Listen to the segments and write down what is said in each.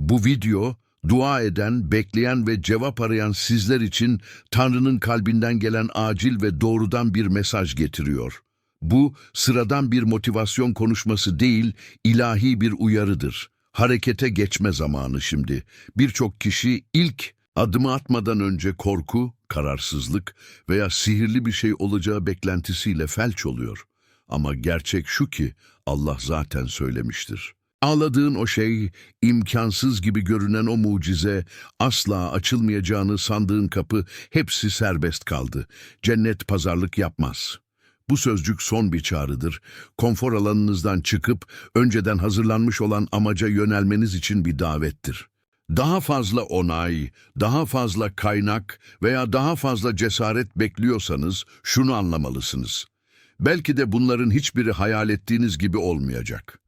Bu video, dua eden, bekleyen ve cevap arayan sizler için Tanrı'nın kalbinden gelen acil ve doğrudan bir mesaj getiriyor. Bu, sıradan bir motivasyon konuşması değil, ilahi bir uyarıdır. Harekete geçme zamanı şimdi. Birçok kişi ilk adımı atmadan önce korku, kararsızlık veya sihirli bir şey olacağı beklentisiyle felç oluyor. Ama gerçek şu ki Allah zaten söylemiştir. Ağladığın o şey, imkansız gibi görünen o mucize, asla açılmayacağını sandığın kapı hepsi serbest kaldı. Cennet pazarlık yapmaz. Bu sözcük son bir çağrıdır. Konfor alanınızdan çıkıp önceden hazırlanmış olan amaca yönelmeniz için bir davettir. Daha fazla onay, daha fazla kaynak veya daha fazla cesaret bekliyorsanız şunu anlamalısınız. Belki de bunların hiçbiri hayal ettiğiniz gibi olmayacak.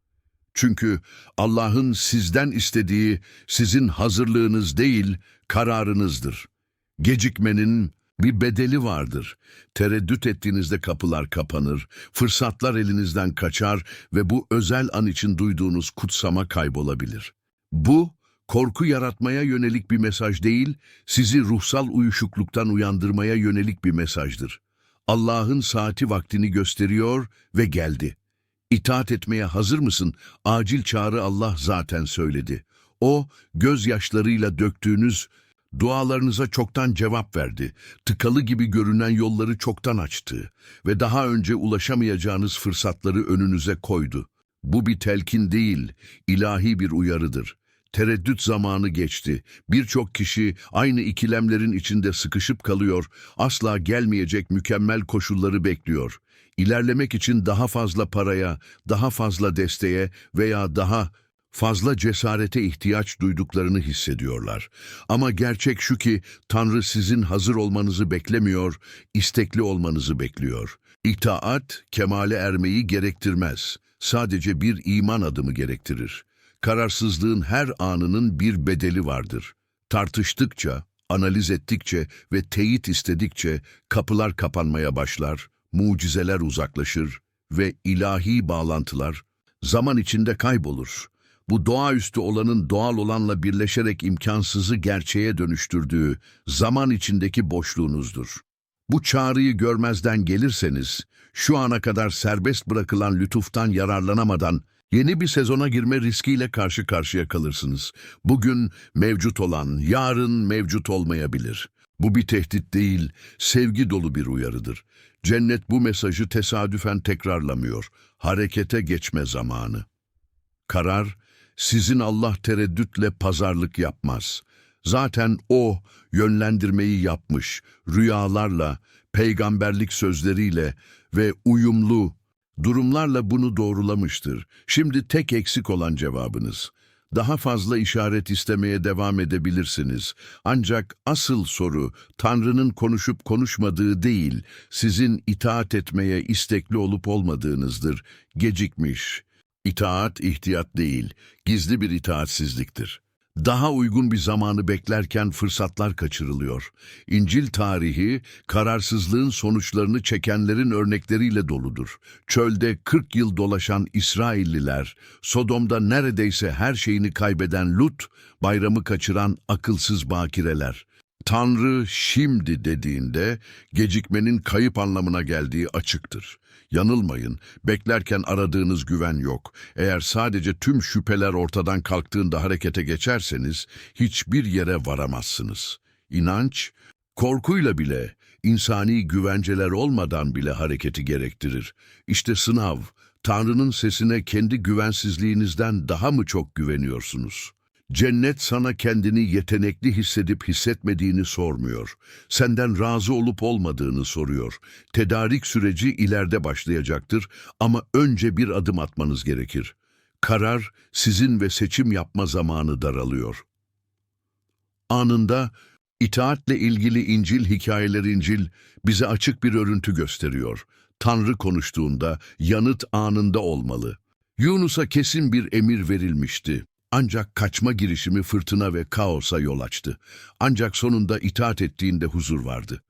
Çünkü Allah'ın sizden istediği sizin hazırlığınız değil, kararınızdır. Gecikmenin bir bedeli vardır. Tereddüt ettiğinizde kapılar kapanır, fırsatlar elinizden kaçar ve bu özel an için duyduğunuz kutsama kaybolabilir. Bu, korku yaratmaya yönelik bir mesaj değil, sizi ruhsal uyuşukluktan uyandırmaya yönelik bir mesajdır. Allah'ın saati vaktini gösteriyor ve geldi. İtaat etmeye hazır mısın? Acil çağrı Allah zaten söyledi. O, gözyaşlarıyla döktüğünüz dualarınıza çoktan cevap verdi. Tıkalı gibi görünen yolları çoktan açtı ve daha önce ulaşamayacağınız fırsatları önünüze koydu. Bu bir telkin değil, ilahi bir uyarıdır. Tereddüt zamanı geçti. Birçok kişi aynı ikilemlerin içinde sıkışıp kalıyor, asla gelmeyecek mükemmel koşulları bekliyor. İlerlemek için daha fazla paraya, daha fazla desteğe veya daha fazla cesarete ihtiyaç duyduklarını hissediyorlar. Ama gerçek şu ki Tanrı sizin hazır olmanızı beklemiyor, istekli olmanızı bekliyor. İtaat, kemale ermeyi gerektirmez. Sadece bir iman adımı gerektirir. Kararsızlığın her anının bir bedeli vardır. Tartıştıkça, analiz ettikçe ve teyit istedikçe kapılar kapanmaya başlar, mucizeler uzaklaşır ve ilahi bağlantılar zaman içinde kaybolur. Bu doğaüstü olanın doğal olanla birleşerek imkansızı gerçeğe dönüştürdüğü zaman içindeki boşluğunuzdur. Bu çağrıyı görmezden gelirseniz, şu ana kadar serbest bırakılan lütuftan yararlanamadan yeni bir sezona girme riskiyle karşı karşıya kalırsınız. Bugün mevcut olan, yarın mevcut olmayabilir. Bu bir tehdit değil, sevgi dolu bir uyarıdır. Cennet bu mesajı tesadüfen tekrarlamıyor. Harekete geçme zamanı. Karar, sizin Allah tereddütle pazarlık yapmaz. Zaten O yönlendirmeyi yapmış, rüyalarla, peygamberlik sözleriyle ve uyumlu durumlarla bunu doğrulamıştır. Şimdi tek eksik olan cevabınız. Daha fazla işaret istemeye devam edebilirsiniz. Ancak asıl soru Tanrı'nın konuşup konuşmadığı değil, sizin itaat etmeye istekli olup olmadığınızdır. Gecikmiş. İtaat ihtiyat değil, gizli bir itaatsizliktir. Daha uygun bir zamanı beklerken fırsatlar kaçırılıyor. İncil tarihi, kararsızlığın sonuçlarını çekenlerin örnekleriyle doludur. Çölde 40 yıl dolaşan İsrailliler, Sodom'da neredeyse her şeyini kaybeden Lut, bayramı kaçıran akılsız bakireler. Tanrı şimdi dediğinde gecikmenin kayıp anlamına geldiği açıktır. Yanılmayın, beklerken aradığınız güven yok. Eğer sadece tüm şüpheler ortadan kalktığında harekete geçerseniz hiçbir yere varamazsınız. İnanç, korkuyla bile, insani güvenceler olmadan bile hareketi gerektirir. İşte sınav, Tanrı'nın sesine kendi güvensizliğinizden daha mı çok güveniyorsunuz? Cennet sana kendini yetenekli hissedip hissetmediğini sormuyor. Senden razı olup olmadığını soruyor. Tedarik süreci ileride başlayacaktır ama önce bir adım atmanız gerekir. Karar sizin ve seçim yapma zamanı daralıyor. Anında itaatle ilgili İncil hikayeleri İncil bize açık bir örüntü gösteriyor. Tanrı konuştuğunda yanıt anında olmalı. Yunus'a kesin bir emir verilmişti. Ancak kaçma girişimi fırtına ve kaosa yol açtı. Ancak sonunda itaat ettiğinde huzur vardı.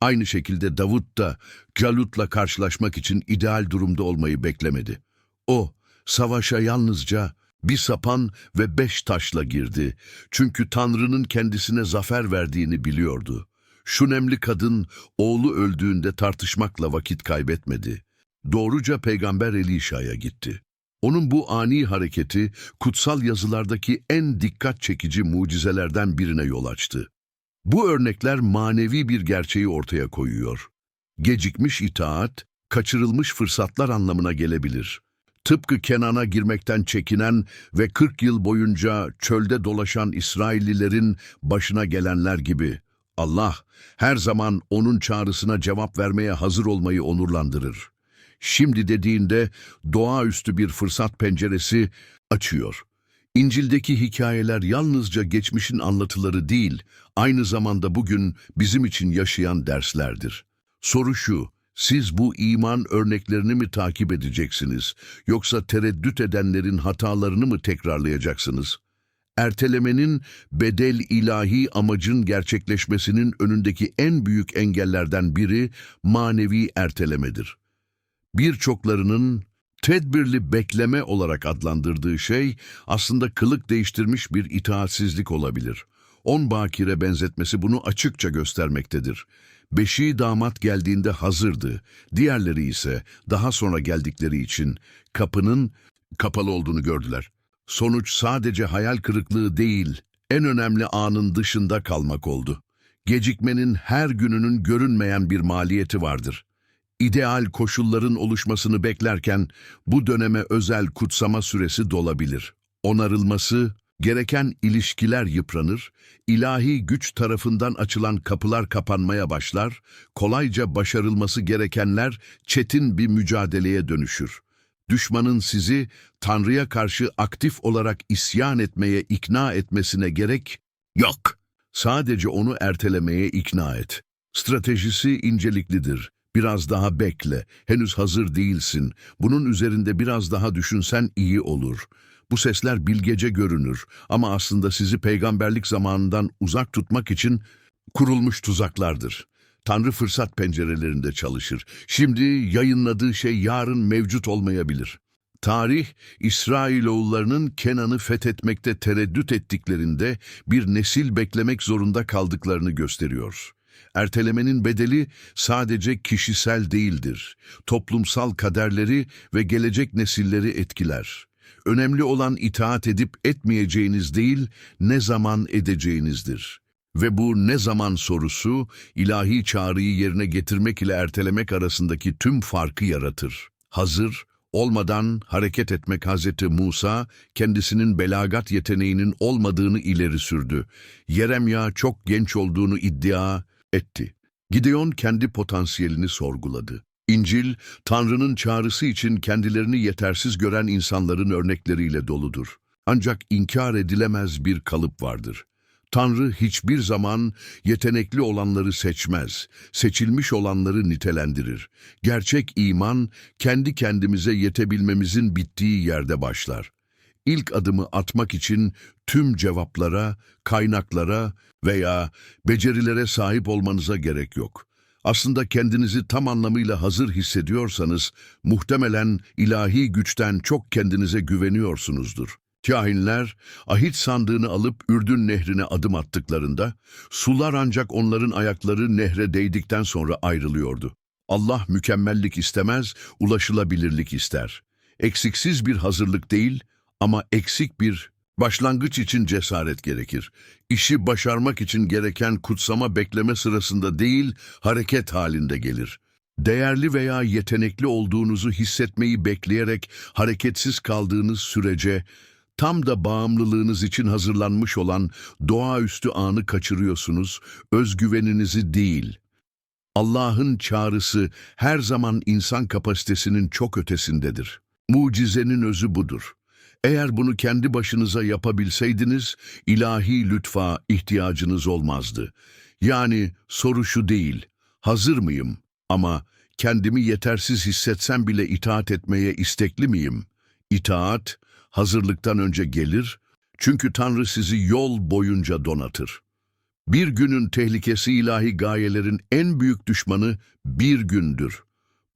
Aynı şekilde Davut da Calut'la karşılaşmak için ideal durumda olmayı beklemedi. O, savaşa yalnızca Bir sapan ve beş taşla girdi. Çünkü Tanrı'nın kendisine zafer verdiğini biliyordu. Şu nemli kadın oğlu öldüğünde tartışmakla vakit kaybetmedi. Doğruca peygamber Elişa'ya gitti. Onun bu ani hareketi kutsal yazılardaki en dikkat çekici mucizelerden birine yol açtı. Bu örnekler manevi bir gerçeği ortaya koyuyor. Gecikmiş itaat, kaçırılmış fırsatlar anlamına gelebilir. Tıpkı Kenan'a girmekten çekinen ve 40 yıl boyunca çölde dolaşan İsraillilerin başına gelenler gibi Allah her zaman onun çağrısına cevap vermeye hazır olmayı onurlandırır. Şimdi dediğinde doğaüstü bir fırsat penceresi açıyor. İncil'deki hikayeler yalnızca geçmişin anlatıları değil, aynı zamanda bugün bizim için yaşayan derslerdir. Soru şu, siz bu iman örneklerini mi takip edeceksiniz, yoksa tereddüt edenlerin hatalarını mı tekrarlayacaksınız? Ertelemenin bedel ilahi amacın gerçekleşmesinin önündeki en büyük engellerden biri manevi ertelemedir. Birçoklarının tedbirli bekleme olarak adlandırdığı şey aslında kılık değiştirmiş bir itaatsizlik olabilir. On bakire benzetmesi bunu açıkça göstermektedir. Beşi damat geldiğinde hazırdı, diğerleri ise daha sonra geldikleri için kapının kapalı olduğunu gördüler. Sonuç sadece hayal kırıklığı değil, en önemli anın dışında kalmak oldu. Gecikmenin her gününün görünmeyen bir maliyeti vardır. İdeal koşulların oluşmasını beklerken bu döneme özel kutsama süresi dolabilir. Onarılması, gereken ilişkiler yıpranır, ilahi güç tarafından açılan kapılar kapanmaya başlar, kolayca başarılması gerekenler çetin bir mücadeleye dönüşür. Düşmanın sizi Tanrı'ya karşı aktif olarak isyan etmeye ikna etmesine gerek yok. Sadece onu ertelemeye ikna et. Stratejisi inceliklidir. Biraz daha bekle. Henüz hazır değilsin. Bunun üzerinde biraz daha düşünsen iyi olur. Bu sesler bilgece görünür ama aslında sizi peygamberlik zamanından uzak tutmak için kurulmuş tuzaklardır. Tanrı fırsat pencerelerinde çalışır. Şimdi yayınladığı şey yarın mevcut olmayabilir. Tarih, İsrailoğullarının Kenan'ı fethetmekte tereddüt ettiklerinde bir nesil beklemek zorunda kaldıklarını gösteriyor. Ertelemenin bedeli sadece kişisel değildir. Toplumsal kaderleri ve gelecek nesilleri etkiler. Önemli olan itaat edip etmeyeceğiniz değil, ne zaman edeceğinizdir. Ve bu ne zaman sorusu, ilahi çağrıyı yerine getirmek ile ertelemek arasındaki tüm farkı yaratır. Hazır, olmadan hareket etmek Hazreti Musa, kendisinin belagat yeteneğinin olmadığını ileri sürdü. Yeremya çok genç olduğunu iddia etti. Gideon kendi potansiyelini sorguladı. İncil, Tanrı'nın çağrısı için kendilerini yetersiz gören insanların örnekleriyle doludur. Ancak inkar edilemez bir kalıp vardır. Tanrı hiçbir zaman yetenekli olanları seçmez, seçilmiş olanları nitelendirir. Gerçek iman, kendi kendimize yetebilmemizin bittiği yerde başlar. İlk adımı atmak için tüm cevaplara, kaynaklara veya becerilere sahip olmanıza gerek yok. Aslında kendinizi tam anlamıyla hazır hissediyorsanız, muhtemelen ilahi güçten çok kendinize güveniyorsunuzdur. Kahinler, ahit sandığını alıp Ürdün nehrine adım attıklarında, sular ancak onların ayakları nehre değdikten sonra ayrılıyordu. Allah mükemmellik istemez, ulaşılabilirlik ister. Eksiksiz bir hazırlık değil ama eksik bir başlangıç için cesaret gerekir. İşi başarmak için gereken kutsama bekleme sırasında değil, hareket halinde gelir. Değerli veya yetenekli olduğunuzu hissetmeyi bekleyerek hareketsiz kaldığınız sürece, tam da bağımlılığınız için hazırlanmış olan doğaüstü anı kaçırıyorsunuz, özgüveninizi değil. Allah'ın çağrısı her zaman insan kapasitesinin çok ötesindedir. Mucizenin özü budur. Eğer bunu kendi başınıza yapabilseydiniz, ilahi lütfa ihtiyacınız olmazdı. Yani soru şu değil, hazır mıyım ama kendimi yetersiz hissetsem bile itaat etmeye istekli miyim? İtaat, hazırlıktan önce gelir, çünkü Tanrı sizi yol boyunca donatır. Bir günün tehlikesi ilahi gayelerin en büyük düşmanı bir gündür.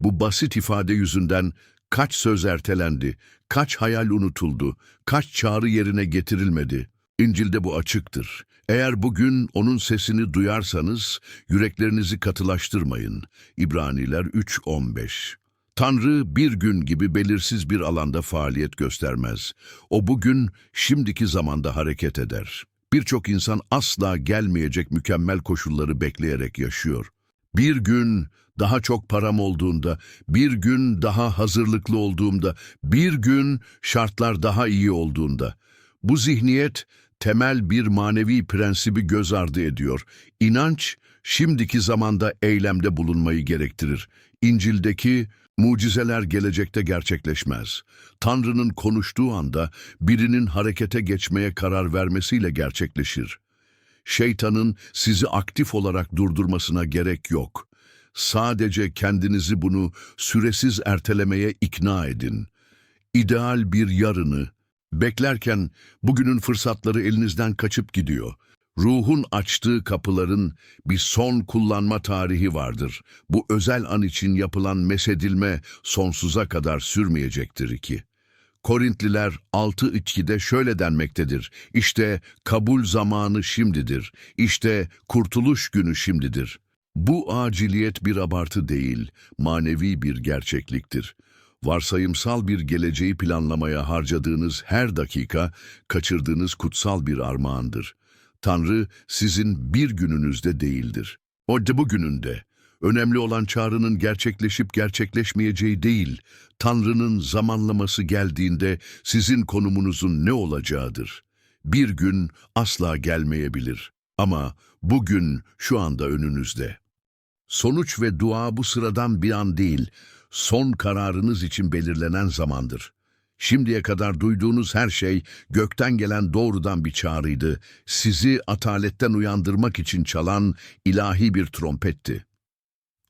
Bu basit ifade yüzünden kaç söz ertelendi, Kaç hayal unutuldu, kaç çağrı yerine getirilmedi. İncil'de bu açıktır. Eğer bugün onun sesini duyarsanız yüreklerinizi katılaştırmayın. İbraniler 3.15 Tanrı bir gün gibi belirsiz bir alanda faaliyet göstermez. O bugün, şimdiki zamanda hareket eder. Birçok insan asla gelmeyecek mükemmel koşulları bekleyerek yaşıyor. Bir gün daha çok param olduğunda, bir gün daha hazırlıklı olduğumda, bir gün şartlar daha iyi olduğunda. Bu zihniyet temel bir manevi prensibi göz ardı ediyor. İnanç, şimdiki zamanda eylemde bulunmayı gerektirir. İncil'deki mucizeler gelecekte gerçekleşmez. Tanrı'nın konuştuğu anda birinin harekete geçmeye karar vermesiyle gerçekleşir. Şeytanın sizi aktif olarak durdurmasına gerek yok. Sadece kendinizi bunu süresiz ertelemeye ikna edin. İdeal bir yarını, beklerken bugünün fırsatları elinizden kaçıp gidiyor. Ruhun açtığı kapıların bir son kullanma tarihi vardır. Bu özel an için yapılan mesedilme sonsuza kadar sürmeyecektir ki. Korintliler 6.2'de şöyle denmektedir. İşte kabul zamanı şimdidir. İşte kurtuluş günü şimdidir. Bu aciliyet bir abartı değil, manevi bir gerçekliktir. Varsayımsal bir geleceği planlamaya harcadığınız her dakika, kaçırdığınız kutsal bir armağandır. Tanrı sizin bir gününüzde değildir. O da bugününde. Önemli olan çağrının gerçekleşip gerçekleşmeyeceği değil, Tanrı'nın zamanlaması geldiğinde sizin konumunuzun ne olacağıdır. Bir gün asla gelmeyebilir ama bugün şu anda önünüzde. Sonuç ve dua bu sıradan bir an değil, son kararınız için belirlenen zamandır. Şimdiye kadar duyduğunuz her şey gökten gelen doğrudan bir çağrıydı. Sizi ataletten uyandırmak için çalan ilahi bir trompetti.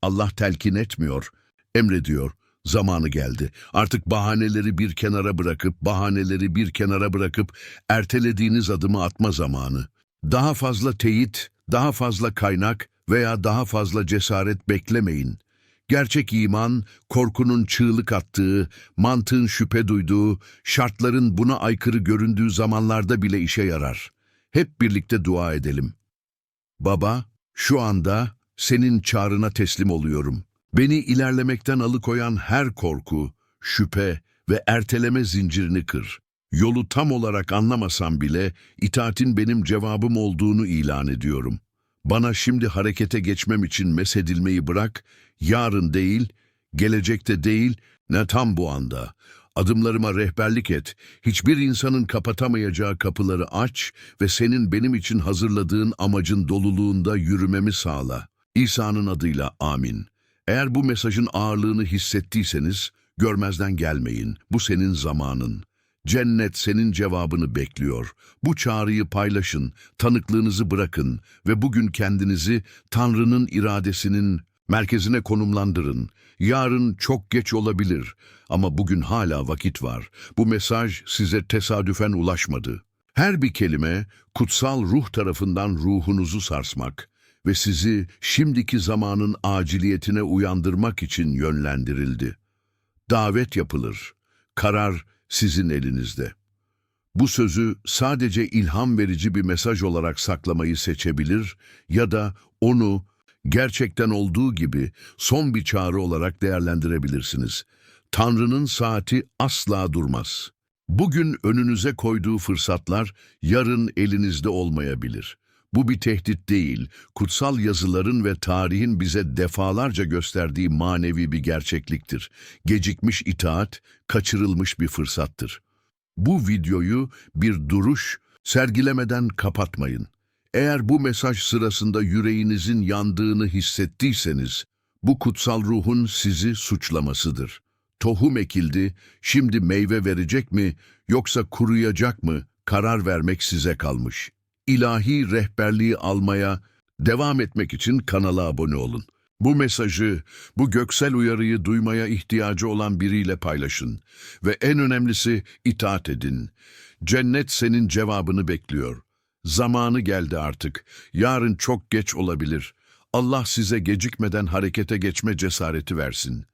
Allah telkin etmiyor, emrediyor. Zamanı geldi. Artık bahaneleri bir kenara bırakıp, bahaneleri bir kenara bırakıp ertelediğiniz adımı atma zamanı. Daha fazla teyit, daha fazla kaynak veya daha fazla cesaret beklemeyin. Gerçek iman, korkunun çığlık attığı, mantığın şüphe duyduğu, şartların buna aykırı göründüğü zamanlarda bile işe yarar. Hep birlikte dua edelim. Baba, şu anda senin çağrına teslim oluyorum. Beni ilerlemekten alıkoyan her korku, şüphe ve erteleme zincirini kır. Yolu tam olarak anlamasam bile itaatin benim cevabım olduğunu ilan ediyorum. Bana şimdi harekete geçmem için mesedilmeyi bırak, yarın değil, gelecekte değil, ne tam bu anda. Adımlarıma rehberlik et, hiçbir insanın kapatamayacağı kapıları aç ve senin benim için hazırladığın amacın doluluğunda yürümemi sağla. İsa'nın adıyla amin. Eğer bu mesajın ağırlığını hissettiyseniz, görmezden gelmeyin. Bu senin zamanın. Cennet senin cevabını bekliyor. Bu çağrıyı paylaşın, tanıklığınızı bırakın ve bugün kendinizi Tanrı'nın iradesinin merkezine konumlandırın. Yarın çok geç olabilir ama bugün hala vakit var. Bu mesaj size tesadüfen ulaşmadı. Her bir kelime kutsal ruh tarafından ruhunuzu sarsmak ve sizi şimdiki zamanın aciliyetine uyandırmak için yönlendirildi. Davet yapılır. Karar sizin elinizde. Bu sözü sadece ilham verici bir mesaj olarak saklamayı seçebilir ya da onu gerçekten olduğu gibi son bir çağrı olarak değerlendirebilirsiniz. Tanrı'nın saati asla durmaz. Bugün önünüze koyduğu fırsatlar yarın elinizde olmayabilir. Bu bir tehdit değil, kutsal yazıların ve tarihin bize defalarca gösterdiği manevi bir gerçekliktir. Gecikmiş itaat, kaçırılmış bir fırsattır. Bu videoyu bir duruş, sergilemeden kapatmayın. Eğer bu mesaj sırasında yüreğinizin yandığını hissettiyseniz, bu kutsal ruhun sizi suçlamasıdır. Tohum ekildi, şimdi meyve verecek mi yoksa kuruyacak mı karar vermek size kalmış. İlahi rehberliği almaya devam etmek için kanala abone olun. Bu mesajı, bu göksel uyarıyı duymaya ihtiyacı olan biriyle paylaşın ve en önemlisi itaat edin. Cennet senin cevabını bekliyor. Zamanı geldi artık. Yarın çok geç olabilir. Allah size gecikmeden harekete geçme cesareti versin.